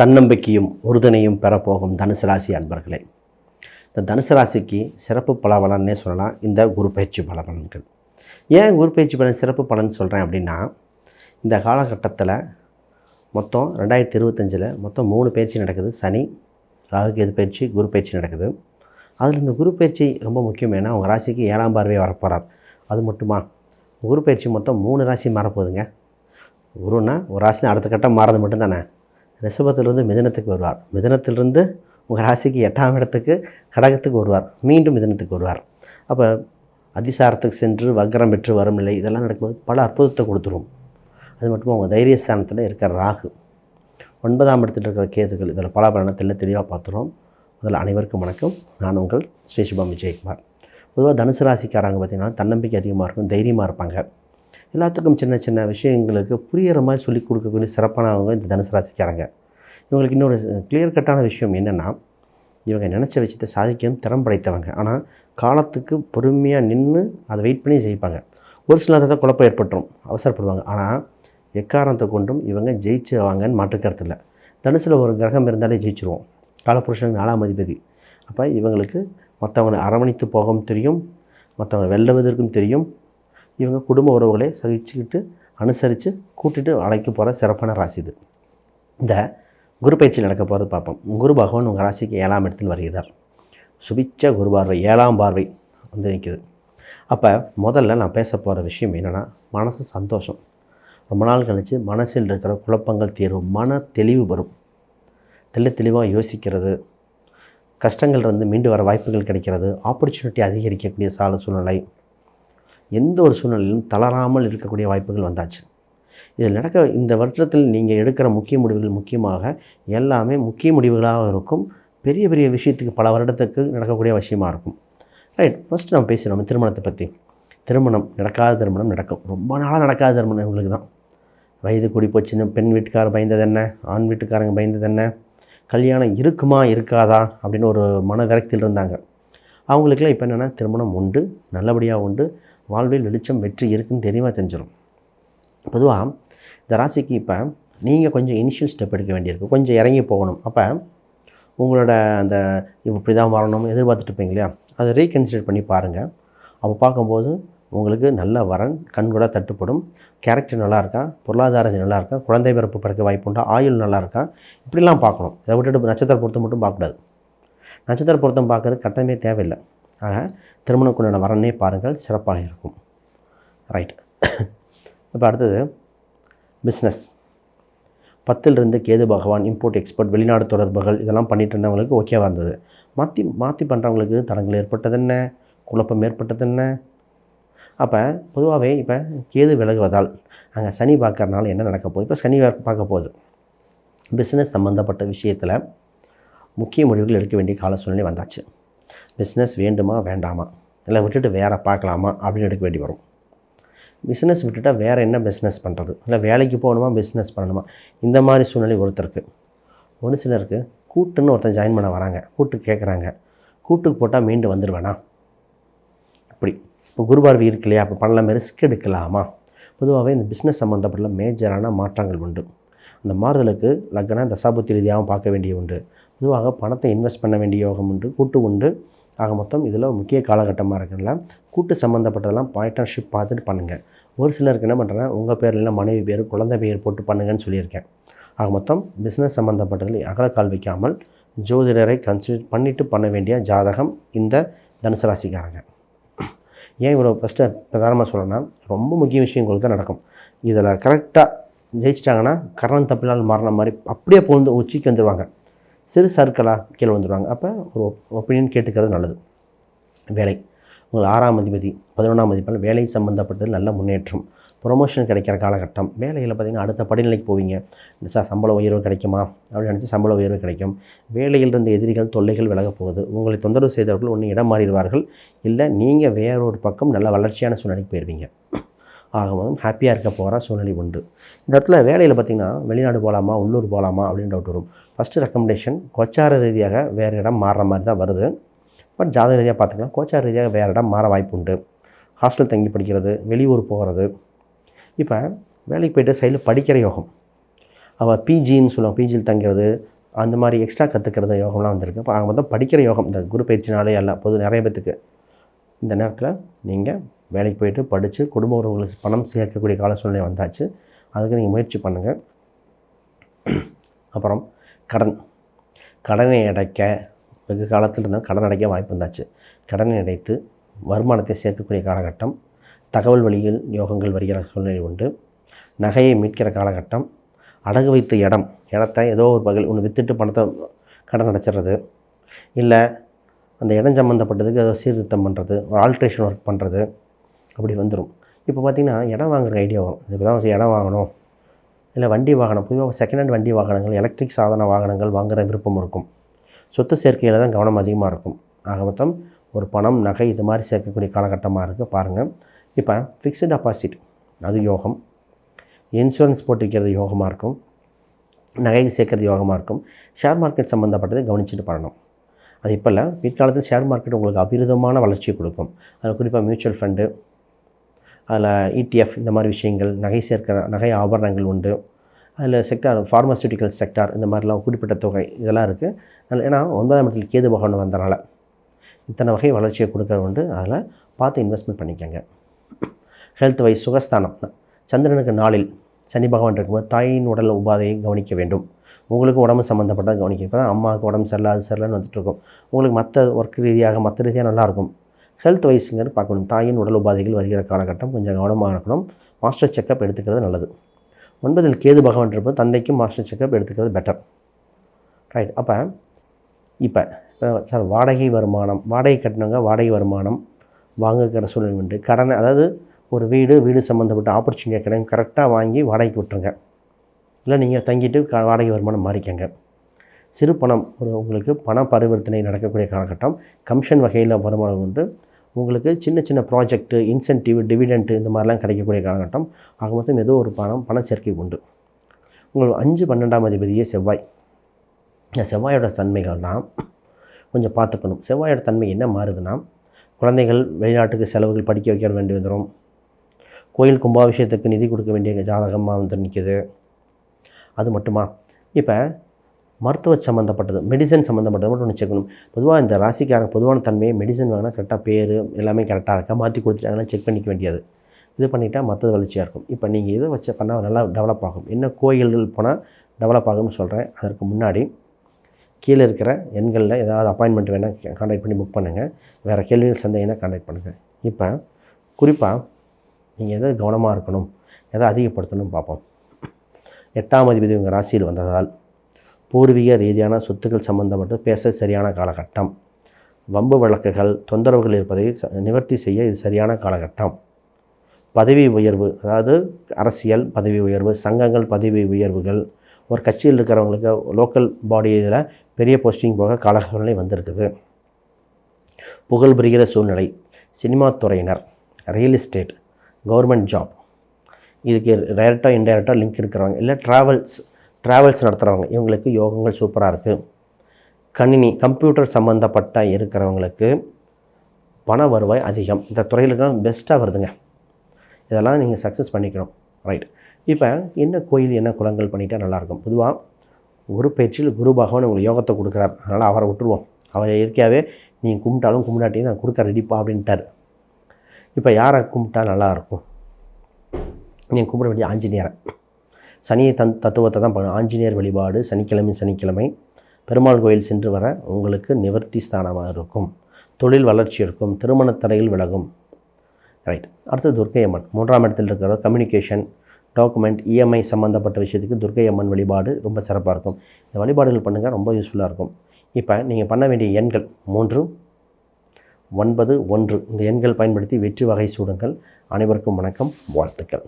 தன்னம்பிக்கையும் உறுதுணையும் பெறப்போகும் தனுசு ராசி அன்பர்களே. இந்த தனுசு ராசிக்கு சிறப்பு பலபலன்னே சொல்லலாம். இந்த குரு பயிற்சி பலபலன்கள் ஏன் குரு பயிற்சி பலன் சிறப்பு பலன் சொல்கிறேன் அப்படின்னா இந்த காலகட்டத்தில் மொத்தம் ரெண்டாயிரத்தி இருபத்தஞ்சில் மொத்தம் மூணு பயிற்சி நடக்குது. சனி ராகு கேது பயிற்சி குரு பயிற்சி நடக்குது. அதில் இந்த குரு பயிற்சி ரொம்ப முக்கியம். ஏன்னா உங்கள் ராசிக்கு ஏழாம் பார்வையே வரப்போகிறார் அது மட்டுமா? குரு பயிற்சி மொத்தம் மூணு ராசி மாறப்போகுதுங்க. குருன்னா ஒரு ராசினா அடுத்த கட்டம் மாறது மட்டும்தானே? ரிஷபத்திலிருந்து மிதனத்துக்கு வருவார். மிதனத்திலிருந்து உங்கள் ராசிக்கு எட்டாம் இடத்துக்கு கடகத்துக்கு வருவார். மீண்டும் மிதனத்துக்கு வருவார். அப்போ அதிசாரத்துக்கு சென்று வக்ரம் பெற்று வரும் நிலை இதெல்லாம் நடக்கும்போது பல அற்புதத்தை கொடுத்துரும். அது மட்டும் உங்கள் தைரியஸ்தானத்தில் இருக்கிற ராகு. ஒன்பதாம் இடத்தில் இருக்கிற கேதுகள் இதில் பல பலனத்தில் தெளிவாக பார்த்துருவோம் முதல்ல அனைவருக்கும் வணக்கம். நான் உங்கள் ஸ்ரீசுபம் விஜயகுமார். பொதுவாக தனுசு ராசிக்காரங்க பார்த்திங்கன்னா தன்னம்பிக்கை அதிகமாக இருக்கும் தைரியமாக இருப்பாங்க. எல்லாத்துக்கும் சின்ன சின்ன விஷயங்களுக்கு புரியிற மாதிரி சொல்லிக் கொடுக்கக்கூடிய சிறப்பானவங்க இந்த தனுசு ராசிக்காரங்க. இவங்களுக்கு இன்னொரு கிளியர் கட்டான விஷயம் என்னென்னா இவங்க நினச்ச விஷயத்தை சாதிக்கவும் திறம் படைத்தவங்க. ஆனால் காலத்துக்கு பொறுமையாக நின்று அதை வெயிட் பண்ணி ஜெயிப்பாங்க. ஒரு சில தான் குழப்பம் ஏற்பட்டுரும் அவசரப்படுவாங்க. ஆனால் எக்காரணத்தை கொண்டும் இவங்க ஜெயிச்சுவாங்கன்னு மாற்றுக்கிறது இல்லை. தனுசில் ஒரு கிரகம் இருந்தாலே ஜெயிச்சிருவோம். காலப்புருஷன் நாலாம் அதிபதி. அப்போ இவங்களுக்கு மற்றவங்களை அரவணைத்து போகவும் தெரியும் மற்றவங்களை வெல்லுவதற்கும் தெரியும் இவங்க குடும்ப உறவுகளை சகிச்சுக்கிட்டு அனுசரித்து கூட்டிட்டு அழைக்க போகிற சிறப்பான ராசி இது. இந்த குரு பயிற்சி நடக்க போகிறது பார்ப்போம். குரு பகவான் உங்கள் ராசிக்கு ஏழாம் இடத்தில் வருகிறார். சுபிச்ச குரு பார்வை ஏழாம் பார்வை வந்து நிற்கிது அப்போ முதல்ல நான் பேச போகிற விஷயம் என்னென்னா மனசு சந்தோஷம். ரொம்ப நாள் கழித்து மனசில் இருக்கிற குழப்பங்கள் தீரும் மன தெளிவு வரும். தெள்ள தெளிவாக யோசிக்கிறது கஷ்டங்கள் இருந்து மீண்டு வர வாய்ப்புகள் கிடைக்கிறது ஆப்பர்ச்சுனிட்டி அதிகரிக்கக்கூடிய சால சூழ்நிலை எந்த ஒரு சூழ்நிலையிலும் தளராமல் இருக்கக்கூடிய வாய்ப்புகள் வந்தாச்சு. இதில் நடக்க இந்த வருடத்தில் நீங்கள் எடுக்கிற முக்கிய முடிவுகள் முக்கியமாக எல்லாமே முக்கிய முடிவுகளாக இருக்கும். பெரிய பெரிய விஷயத்துக்கு பல வருடத்துக்கு நடக்கக்கூடிய விஷயமாக இருக்கும். ரைட் ஃபஸ்ட்டு நம்ம பேசுகிறோம் திருமணத்தை பற்றி திருமணம் நடக்காத திருமணம் நடக்கும். ரொம்ப நாளாக நடக்காத திருமணம் இவங்களுக்கு தான். வயது கூடி போச்சுன்னு பெண் வீட்டுக்காரர் பயந்தது என்ன? ஆண் வீட்டுக்காரங்க பயந்தது என்ன? கல்யாணம் இருக்குமா இருக்காதா? அப்படின்னு ஒரு மன விரக்தியில் இருந்தாங்க. அவங்களுக்குலாம் இப்போ என்னென்னா திருமணம் உண்டு நல்லபடியாக உண்டு வாழ்வில் வெளிச்சம் வெற்றி இருக்குன்னு தெளிவாக தெரிஞ்சிடும் பொதுவாக இந்த ராசிக்கு இப்போ நீங்கள் கொஞ்சம் இனிஷியல் ஸ்டெப் எடுக்க வேண்டியிருக்கு. கொஞ்சம் இறங்கி போகணும். அப்போ உங்களோட அந்த இப்படி தான் வரணும் எதிர்பார்த்துட்டு இருப்பீங்க இல்லையா? அதை ரீகன்சிடர் பண்ணி பாருங்கள் அப்போ பார்க்கும்போது உங்களுக்கு நல்ல வரன் கண் கூட தட்டுப்படும். கேரக்டர் நல்லா இருக்கா? பொருளாதார இது நல்லா இருக்கா? குழந்தை பிறப்பு பிறக்க வாய்ப்பு உண்டா? ஆயுள் நல்லா இருக்கா? இப்படிலாம் பார்க்கணும். இதை விட்டுட்டு நட்சத்திர பொறுத்து மட்டும் பார்க்கக்கூடாது. நட்சத்திர பொருத்தம் பார்க்கறது கட்டமே தேவையில்லை. ஆக திருமணக்குண்டான வரனே பாருங்கள் சிறப்பாக இருக்கும். ரைட் இப்போ அடுத்தது பிஸ்னஸ் பத்திலிருந்து கேது பகவான் இம்போர்ட் எக்ஸ்போர்ட் வெளிநாடு தொடர்புகள் இதெல்லாம் பண்ணிட்டு இருந்தவங்களுக்கு ஓகேவாக இருந்தது மாற்றி மாற்றி பண்ணுறவங்களுக்கு தடங்கள் ஏற்பட்டது என்ன குழப்பம் ஏற்பட்டது என்ன அப்போ பொதுவாகவே இப்போ கேது விலகுவதால் அங்கே சனி பார்க்கறனால என்ன நடக்க போகுது? இப்போ சனி பார்க்க போகுது. பிஸ்னஸ் சம்மந்தப்பட்ட விஷயத்தில் முக்கிய முடிவுகள் எடுக்க வேண்டிய கால சூழ்நிலை வந்தாச்சு. பிஸ்னஸ் வேண்டுமா வேண்டாமா? இல்லை விட்டுட்டு வேறு பார்க்கலாமா? அப்படின்னு எடுக்க வேண்டி வரும். பிஸ்னஸ் விட்டுட்டா வேறு என்ன பிஸ்னஸ் பண்ணுறது இல்லை வேலைக்கு போகணுமா பிஸ்னஸ் பண்ணணுமா? இந்த மாதிரி சூழ்நிலை ஒருத்தருக்கு. ஒரு சிலருக்கு கூட்டுன்னு ஒருத்தன் ஜாயின் பண்ண வராங்க. கூட்டு கேட்குறாங்க கூட்டுக்கு போட்டால் மீண்டு வந்துடுவேனா இப்படி. இப்போ குருபார்வி இருக்கு இல்லையா? அப்போ பண்ணலாமே ரிஸ்க் எடுக்கலாமா? பொதுவாகவே இந்த பிஸ்னஸ் சம்மந்தப்பட்ட மேஜரான மாற்றங்கள் உண்டு. அந்த மாறுதலுக்கு லக்ன தசாபுத்தி ரீதியாகவும் பார்க்க வேண்டிய உண்டு. பொதுவாக பணத்தை இன்வெஸ்ட் பண்ண வேண்டிய யோகம் உண்டு கூட்டு உண்டு. ஆக மொத்தம் இதில் முக்கிய காலகட்டமாக இருக்குல்ல கூட்டு சம்மந்தப்பட்டதெல்லாம் பார்ட்னர்ஷிப் பார்த்துட்டு பண்ணுங்கள் ஒரு சிலருக்கு என்ன பண்ணுறேன் உங்கள் பேர் மனைவி பேர் குழந்தை பேர் போட்டு பண்ணுங்கன்னு சொல்லியிருக்கேன். ஆக மொத்தம் பிஸ்னஸ் சம்மந்தப்பட்டதில் அகலக்கால் வைக்காமல் ஜோதிடரை கன்சிடர் பண்ணிவிட்டு பண்ண வேண்டிய ஜாதகம் இந்த தனுசு ராசிக்காரங்க. ஏன் இவ்வளோ ஃபஸ்ட்டு பிரதானமாக சொல்லணும்னா ரொம்ப முக்கிய விஷயங்களுக்கு தான் நடக்கும். இதில் கரெக்டாக ஜெயிச்சிட்டாங்கன்னா கரணம் தப்பினால் மாறின மாதிரி அப்படியே போந்து உச்சிக்கு வந்துடுவாங்க சிறு சர்க்கலாக கீழே வந்துடுவாங்க அப்போ ஒரு ஒப்பீனியன் கேட்டுக்கிறது நல்லது. வேலை. உங்கள் ஆறாம் அதிபதி பதினொன்றாம் அதிபதி வேலை சம்மந்தப்பட்டது நல்ல முன்னேற்றம். ப்ரொமோஷன் கிடைக்கிற காலகட்டம். வேலையில் பார்த்திங்கன்னா அடுத்த படிநிலைக்கு போவீங்க. சார் சம்பள உயர்வு கிடைக்குமா? அப்படின்னு நினச்சி சம்பள உயர்வு கிடைக்கும். வேலையில் இருந்த எதிரிகள் தொல்லைகள் விலகப் போகுது. உங்களை தொந்தரவு செய்தவர்கள் ஒன்று இடம் மாறிடுவார்கள். இல்லை நீங்கள் வேறொரு பக்கம் நல்ல வளர்ச்சியான சூழ்நிலைக்கு போயிடுவீங்க ஆகவும் ஹாப்பியாக இருக்க போகிற சூழ்நிலை உண்டு. இந்த இடத்துல வேலையில் பார்த்திங்கன்னா வெளிநாடு போகலாமா உள்ளூர் போகலாமா அப்படின்னு டவுட் வரும். ஃபஸ்ட்டு ரெக்கமெண்டேஷன் கோச்சார ரீதியாக வேறு இடம் மாறுற மாதிரி தான் வருது. பட் ஜாதக ரீதியாக பார்த்துக்கலாம் கோச்சார ரீதியாக வேறு இடம் மாற வாய்ப்பு உண்டு. ஹாஸ்டல் தங்கி படிக்கிறது வெளியூர் போகிறது இப்போ வேலைக்கு போயிட்டு சைடில் படிக்கிற யோகம். அவள் பிஜின்னு சொல்லுவாங்க பிஜியில் தங்கிறது அந்த மாதிரி எக்ஸ்ட்ரா கற்றுக்கிறது யோகம்லாம் வந்திருக்கு. இப்போ அவங்க மொத்தம் படிக்கிற யோகம் இந்த குரு பயிற்சினாலே அல்ல பொது நிறைய பேத்துக்கு. இந்த நேரத்தில் நீங்கள் வேலைக்கு போயிட்டு படித்து குடும்ப உறவுகளுக்கு பணம் சேர்க்கக்கூடிய கால சூழ்நிலை வந்தாச்சு. அதுக்கு நீங்கள் முயற்சி பண்ணுங்கள் அப்புறம் கடன். கடனை அடைக்க வெகு காலத்தில் இருந்தால் கடன் அடைக்க வாய்ப்பு இருந்தாச்சு கடனை அடைத்து வருமானத்தை சேர்க்கக்கூடிய காலகட்டம். தகவல் வழியில் யோகங்கள் வருகிற சூழ்நிலை உண்டு. நகையை மீட்கிற காலகட்டம். அடகு வைத்த இடம் இடத்த ஏதோ ஒரு வகையில் ஒன்று விற்றுட்டு பணத்தை கடன் அடைச்சிடுறது. இல்லை அந்த இடம் சம்மந்தப்பட்டதுக்கு ஏதோ சீர்திருத்தம் பண்ணுறது ஒரு ஆல்ட்ரேஷன் ஒர்க் பண்ணுறது அப்படி வந்துடும் இப்போ பார்த்திங்கன்னா இடம் வாங்குற ஐடியா வரும். இப்போ தான் இடம் வாங்கணும். இல்லை வண்டி வாகனம் பொதுவாக செகண்ட் ஹேண்ட் வண்டி வாகனங்கள் எலக்ட்ரிக் சாதன வாகனங்கள் வாங்குகிற விருப்பம் இருக்கும். சொத்து சேர்க்கையில் தான் கவனம் அதிகமாக இருக்கும். ஆக மொத்தம் ஒரு பணம் நகை இது மாதிரி சேர்க்கக்கூடிய காலகட்டமாக இருக்குது பாருங்கள் இப்போ ஃபிக்ஸ்டு டெபாசிட் அது யோகம். இன்சூரன்ஸ் போட்டு வைக்கிறது யோகமாக இருக்கும். நகை சேர்க்கறது யோகமாக இருக்கும். ஷேர் மார்க்கெட் சம்மந்தப்பட்டதை கவனிச்சுட்டு பண்ணணும். அது இப்போ இல்லை. பிற்காலத்தில் ஷேர் மார்க்கெட் உங்களுக்கு அபிரிதமான வளர்ச்சியை கொடுக்கும். அது குறிப்பாக மியூச்சுவல் ஃபண்டு அதில் இடிஎஃப் இந்த மாதிரி விஷயங்கள் நகை சேர்க்கிற நகை ஆபரணங்கள் உண்டு. அதில் செக்டார் ஃபார்மசூட்டிக்கல் செக்டார் இந்த மாதிரிலாம் குறிப்பிட்ட தொகை இதெல்லாம் இருக்குது ஏன்னா ஒன்பதாம் இடத்துல கேது பகவான் வந்தனால இத்தனை வகை வளர்ச்சியை கொடுக்கறது உண்டு. அதில் பார்த்து இன்வெஸ்ட்மெண்ட் பண்ணிக்கோங்க. ஹெல்த் வைஸ் சுகஸ்தானம். சந்திரனுக்கு நாளில் சனி பகவான் இருக்கும்போது தாயின் உடல் உபாதையை கவனிக்க வேண்டும். உங்களுக்கு உடம்பு சம்மந்தப்பட்டதை கவனிக்க இப்போ தான் அம்மாவுக்கு உடம்பு சரியில்லை அது சரியில்லைன்னு வந்துட்டுருக்கும் உங்களுக்கு மற்ற ஒர்க் ரீதியாக மற்ற ரீதியாக நல்லாயிருக்கும் ஹெல்த் வைஸுங்கிறது பார்க்கணும். தாயின் உடல் உபாதைகள் வருகிற காலகட்டம் கொஞ்சம் கவனமாக இருக்கணும். மாஸ்டர் செக்கப் எடுத்துக்கிறது நல்லது. ஒன்பதில் கேது பகவான் இருப்போம் தந்தைக்கும் மாஸ்டர் செக்கப் எடுத்துக்கிறது பெட்டர் ரைட் அப்போ இப்போ சார் வாடகை வருமானம் வாடகை கட்டினவங்க வாடகை வருமானம் வாங்குகிற சூழ்நிலை உண்டு. கடனை அதாவது ஒரு வீடு வீடு சம்மந்தப்பட்ட ஆப்பர்ச்சுனிட்டியாக கிடைக்கும். கரெக்டாக வாங்கி வாடகைக்கு விட்டுருங்க. இல்லை நீங்கள் தங்கிட்டு க வாடகை வருமானம் மாறிக்கங்க. சிறு பணம் ஒரு உங்களுக்கு பண பரிவர்த்தனை நடக்கக்கூடிய காலகட்டம். கமிஷன் வகையில் வருமானம் உண்டு. உங்களுக்கு சின்ன சின்ன ப்ராஜெக்ட்டு இன்சென்டிவ் டிவிடெண்ட்டு இந்த மாதிரிலாம் கிடைக்கக்கூடிய காலகட்டம். ஆக மொத்தம் ஏதோ ஒரு பணம் பண சேர்க்கை உண்டு. உங்களுக்கு அஞ்சு பன்னெண்டாம் அதிபதியே செவ்வாய். இந்த செவ்வாயோட தன்மைகள் தான் கொஞ்சம் பார்த்துக்கணும். செவ்வாயோட தன்மை என்ன மாறுதுன்னா குழந்தைகள் வெளிநாட்டுக்கு செலவுகள் படிக்க வைக்க வேண்டி வந்துடும் கோயில் கும்பாபிஷேகத்துக்கு நிதி கொடுக்க வேண்டிய ஜாதகமாக வந்து நிற்கிது அது மட்டுமா? இப்போ மருத்துவ சம்மந்தப்பட்டது மெடிசன் சம்மந்தப்பட்டது மட்டும் ஒன்று செக் பண்ணணும். பொதுவாக இந்த ராசிக்காரங்க பொதுவான தன்மையை மெடிசன் வாங்கினா கரெக்டாக பேர் எல்லாமே கரெக்டாக இருக்கா மாற்றி கொடுத்துட்டாங்கன்னா செக் பண்ணிக்க வேண்டியது. இது பண்ணிட்டால் மற்றது வளர்ச்சியாக இருக்கும். இப்போ நீங்கள் இதை வச்சு பண்ணால் நல்லா டெவலப் ஆகும். என்ன கோயில்கள் போனால் டெவலப் ஆகும்னு சொல்கிறேன் அதற்கு முன்னாடி கீழே இருக்கிற எண்களில் ஏதாவது அப்பாயின்மெண்ட் வேணால் கான்டாக்ட் பண்ணி புக் பண்ணுங்கள் வேறு கேள்விகள் சந்தேகம் தான் கான்டாக்ட் பண்ணுங்கள் இப்போ குறிப்பாக நீங்கள் எதை கவனமாக இருக்கணும் எதை அதிகப்படுத்தணும் பார்ப்போம். எட்டாம் அதிபதி உங்கள் ராசியில் வந்ததால் பூர்வீக ரீதியான சொத்துக்கள் சம்பந்தப்பட்டு பேச சரியான காலகட்டம். வம்பு வழக்குகள் தொந்தரவுகள் இருப்பதை ச- நிவர்த்தி செய்ய இது சரியான காலகட்டம். பதவி உயர்வு அதாவது அரசியல் பதவி உயர்வு சங்கங்கள் பதவி உயர்வுகள் ஒரு கட்சியில் இருக்கிறவங்களுக்கு லோக்கல் பாடி இதில் பெரிய போஸ்டிங் போக கால சூழ்நிலை வந்திருக்குது. புகழ் பெறுகிற சூழ்நிலை சினிமா துறையினர் ரியல் எஸ்டேட் கவர்மெண்ட் ஜாப் இதுக்கு டைரெக்டாக இன்டைரக்டாக லிங்க் இருக்கிறவங்க இல்லை ட்ராவல்ஸ் ட்ராவல்ஸ் நடத்துகிறவங்க இவங்களுக்கு யோகங்கள் சூப்பராக இருக்குது கணினி கம்ப்யூட்டர் சம்மந்தப்பட்ட இருக்கிறவங்களுக்கு பண வருவாய் அதிகம். இந்த துறையிலுக்கெல்லாம் பெஸ்ட்டாக வருதுங்க. இதெல்லாம் நீங்கள் சக்ஸஸ் பண்ணிக்கணும். ரைட் இப்போ என்ன கோயில் என்ன குளங்கள் பண்ணிட்டால் நல்லாயிருக்கும் பொதுவாக குரு பயிற்சியில் குரு பகவான் உங்களுக்கு யோகத்தை கொடுக்குறார். அதனால் அவரை விட்டுருவோம். அவர் இயற்கையாகவே நீங்கள் கும்பிட்டாலும் கும்பிடாட்டியும் நான் கொடுக்க ரெடிப்பா அப்படின்ட்டார். இப்போ யாரை கும்பிட்டா நல்லாயிருக்கும் நீங்கள் கும்பிட வேண்டிய ஆஞ்சநேயரை. சனி தன் தத்துவத்தை தான் பண்ணணும். ஆஞ்சநேயர் வழிபாடு சனிக்கிழமை சனிக்கிழமை. பெருமாள் கோயில் சென்று வர உங்களுக்கு நிவர்த்தி ஸ்தானமாக இருக்கும். தொழில் வளர்ச்சி இருக்கும் திருமணத் தடையில் விலகும். ரைட் அடுத்து துர்க்கை அம்மன். மூன்றாம் இடத்தில் இருக்கிற கம்யூனிகேஷன் டாக்குமெண்ட் இஎம்ஐ சம்மந்தப்பட்ட விஷயத்துக்கு துர்க்கை அம்மன் வழிபாடு ரொம்ப சிறப்பாக இருக்கும். இந்த வழிபாடுகள் பண்ணுங்கள் ரொம்ப யூஸ்ஃபுல்லாக இருக்கும். இப்போ நீங்கள் பண்ண வேண்டிய எண்கள் மூன்று ஒன்பது ஒன்று. இந்த எண்கள் பயன்படுத்தி வெற்றி வகை சூடுங்கள். அனைவருக்கும் வணக்கம் வாழ்த்துக்கள்.